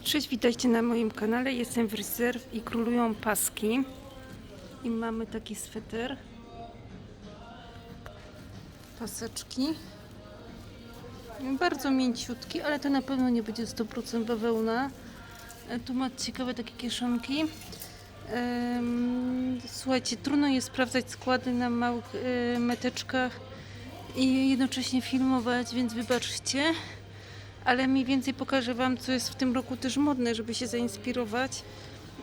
Cześć, witajcie na moim kanale. Jestem w Reserve i królują paski. I mamy taki sweter. Paseczki. Bardzo mięciutki, ale to na pewno nie będzie 100% bawełna. E, Tu ma ciekawe takie kieszonki. Słuchajcie, trudno jest sprawdzać składy na małych e, meteczkach i jednocześnie filmować, więc wybaczcie ale mniej więcej pokażę Wam, co jest w tym roku też modne, żeby się zainspirować,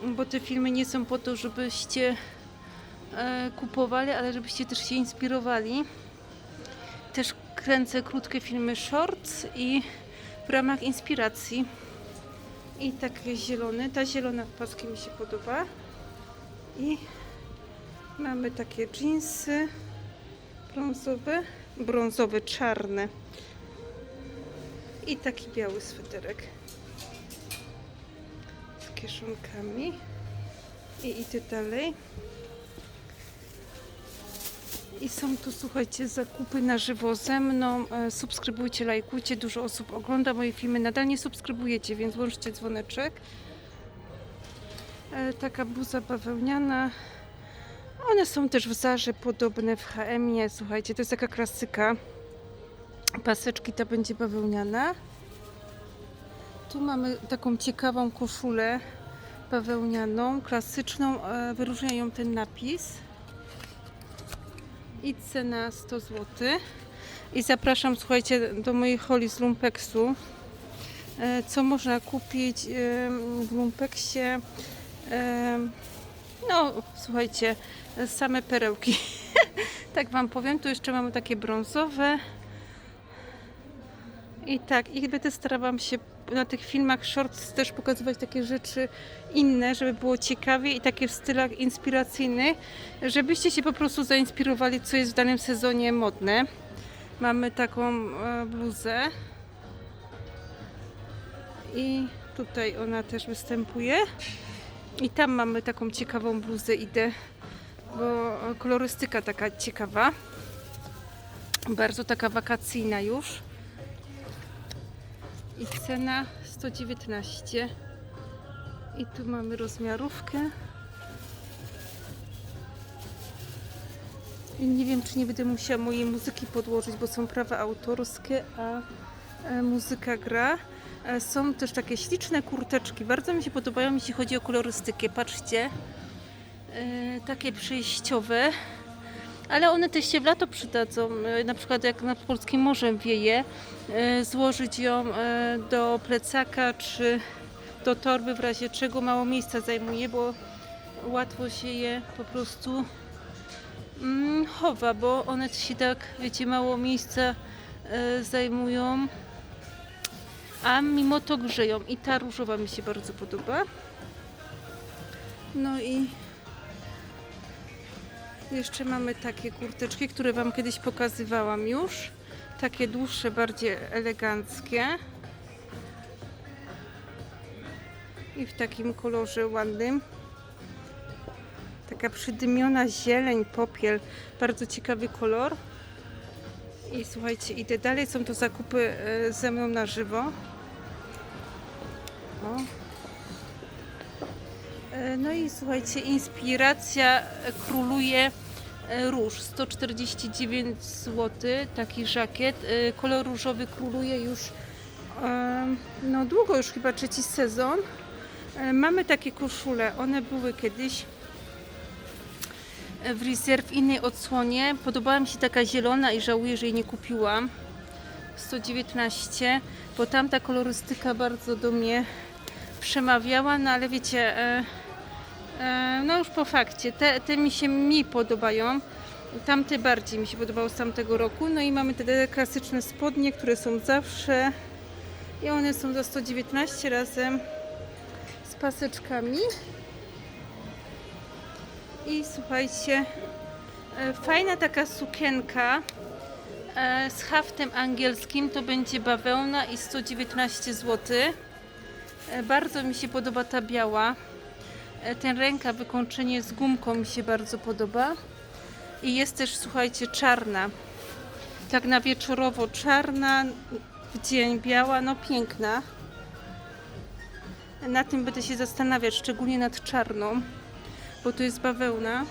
bo te filmy nie są po to, żebyście e, kupowali, ale żebyście też się inspirowali. Też kręcę krótkie filmy shorts i w ramach inspiracji. I takie zielone, ta zielona w paski mi się podoba. I mamy takie jeansy brązowe, brązowe, czarne. I taki biały sweterek z kieszonkami. I idę dalej. I są tu, słuchajcie, zakupy na żywo ze mną. E, Subskrybujcie, lajkujcie. Dużo osób ogląda moje filmy. Nadal nie subskrybujecie, więc włączcie dzwoneczek. E, Taka bluza bawełniana. One są też w Zarze podobne w HM-ie. Słuchajcie, to jest taka klasyka. Paseczki ta będzie bawełniana. Tu mamy taką ciekawą koszulę bawełnianą, klasyczną. e, Wyróżnia ją ten napis. I cena 100 zł. I zapraszam, słuchajcie, do mojej holi z Lumpeksu. E, Co można kupić e, w Lumpeksie? No, słuchajcie, same perełki. tak Wam powiem. Tu jeszcze mamy takie brązowe. I tak, i będę starałam się na tych filmach shorts też pokazywać takie rzeczy inne, żeby było ciekawie i takie w stylach inspiracyjnych, żebyście się po prostu zainspirowali, co jest w danym sezonie modne. Mamy taką e, bluzę i tutaj ona też występuje. I tam mamy taką ciekawą bluzę, idę, bo kolorystyka taka ciekawa. Bardzo taka wakacyjna już. I cena 119. I tu mamy rozmiarówkę. I nie wiem, czy nie będę musiała mojej muzyki podłożyć, bo są prawa autorskie, a e, muzyka gra. E, Są też takie śliczne kurteczki. Bardzo mi się podobają, jeśli chodzi o kolorystykę. Patrzcie. E, Takie przejściowe. Ale one też się w lato przydadzą, e, na przykład jak nad polskim morzem wieje, e, złożyć ją e, do plecaka czy do torby, w razie czego mało miejsca zajmuje, bo łatwo się je po prostu mm, chowa, bo one się tak, wiecie, mało miejsca zajmują, a mimo to grzeją. I ta różowa mi się bardzo podoba. No i jeszcze mamy takie kurteczki, które Wam kiedyś pokazywałam już. Takie dłuższe, bardziej eleganckie. I w takim kolorze ładnym. Taka przydymiona zieleń, popiel. Bardzo ciekawy kolor. I słuchajcie, idę dalej. Są to zakupy e, ze mną na żywo. O. E, No i słuchajcie, inspiracja króluje e, róż 149 zł, taki żakiet. E, Kolor różowy króluje już e, no długo, już chyba trzeci sezon. E, Mamy takie koszule, one były kiedyś w Reserve w innej odsłonie. Podobała mi się taka zielona i żałuję, że jej nie kupiłam. 119, bo tamta kolorystyka bardzo do mnie przemawiała, no ale wiecie, e, e, no już po fakcie, te, te mi się mniej podobają, tamte bardziej mi się podobało z tamtego roku, no i mamy te klasyczne spodnie, które są zawsze i one są za 119 razem z paseczkami. I słuchajcie, e, fajna taka sukienka e, z haftem angielskim, to będzie bawełna i 119 zł. E, Bardzo mi się podoba ta biała. E, Ten ręka wykończenie z gumką mi się bardzo podoba. I jest też, słuchajcie, czarna. Tak na wieczorowo czarna, w dzień biała, no piękna. na tym będę się zastanawiać, szczególnie nad czarną, bo tu jest bawełna.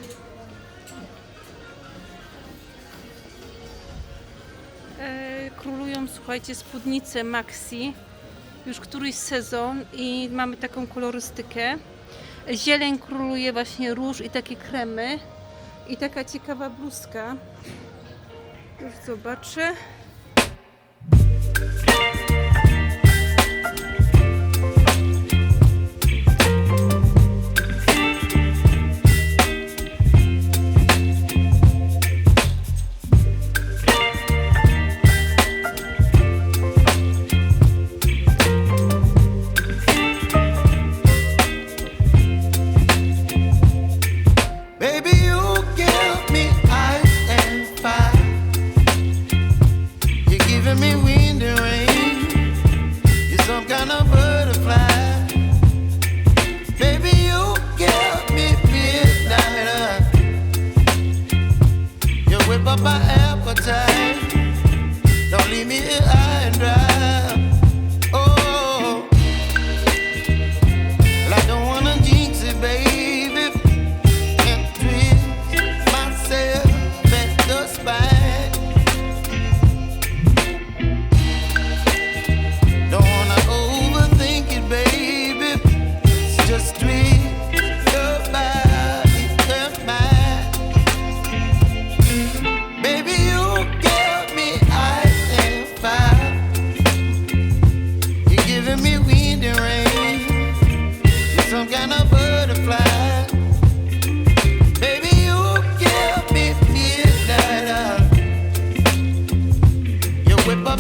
E, królują, słuchajcie, spódnice Maxi. Już któryś sezon i mamy taką kolorystykę. Zieleń króluje właśnie róż i takie kremy. I taka ciekawa bluzka. Już zobaczę.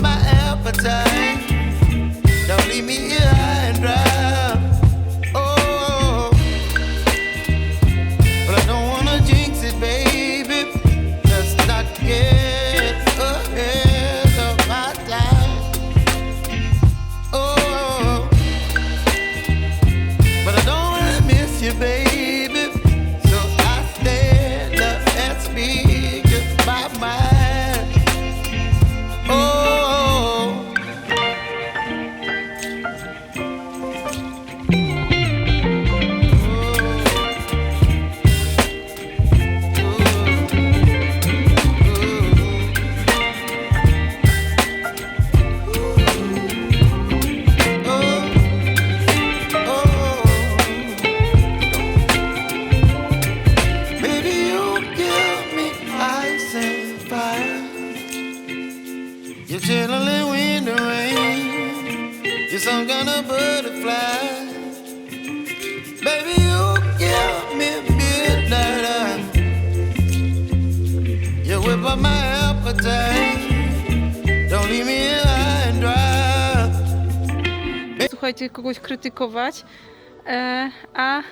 My appetite. Don't leave me here and dry. Słuchajcie, kogoś krytykować, e, a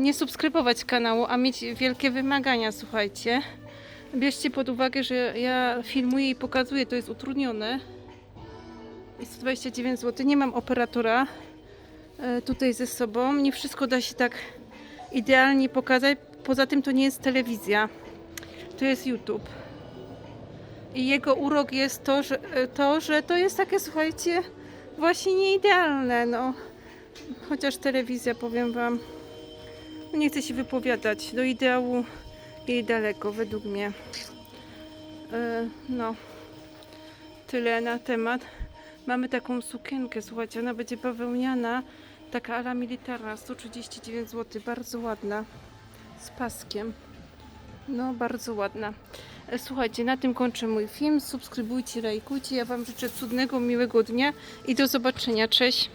nie subskrybować kanału, a mieć wielkie wymagania, słuchajcie. Bierzcie pod uwagę, że ja filmuję i pokazuję, to jest utrudnione. I 129 zł. Nie mam operatora e, tutaj ze sobą. Nie wszystko da się tak idealnie pokazać. Poza tym to nie jest telewizja. To jest YouTube. I jego urok jest to, że e, to, że to jest takie, słuchajcie, właśnie nieidealne, no. Chociaż telewizja, powiem Wam, no nie chcę się wypowiadać. Do ideału jej daleko, według mnie. E, no, tyle na temat. Mamy taką sukienkę, słuchajcie, ona będzie bawełniana, taka ala militarna, 139 zł, bardzo ładna, z paskiem. No, bardzo ładna. E, Słuchajcie, na tym kończę mój film. Subskrybujcie, lajkujcie. Ja Wam życzę cudnego, miłego dnia i do zobaczenia. Cześć!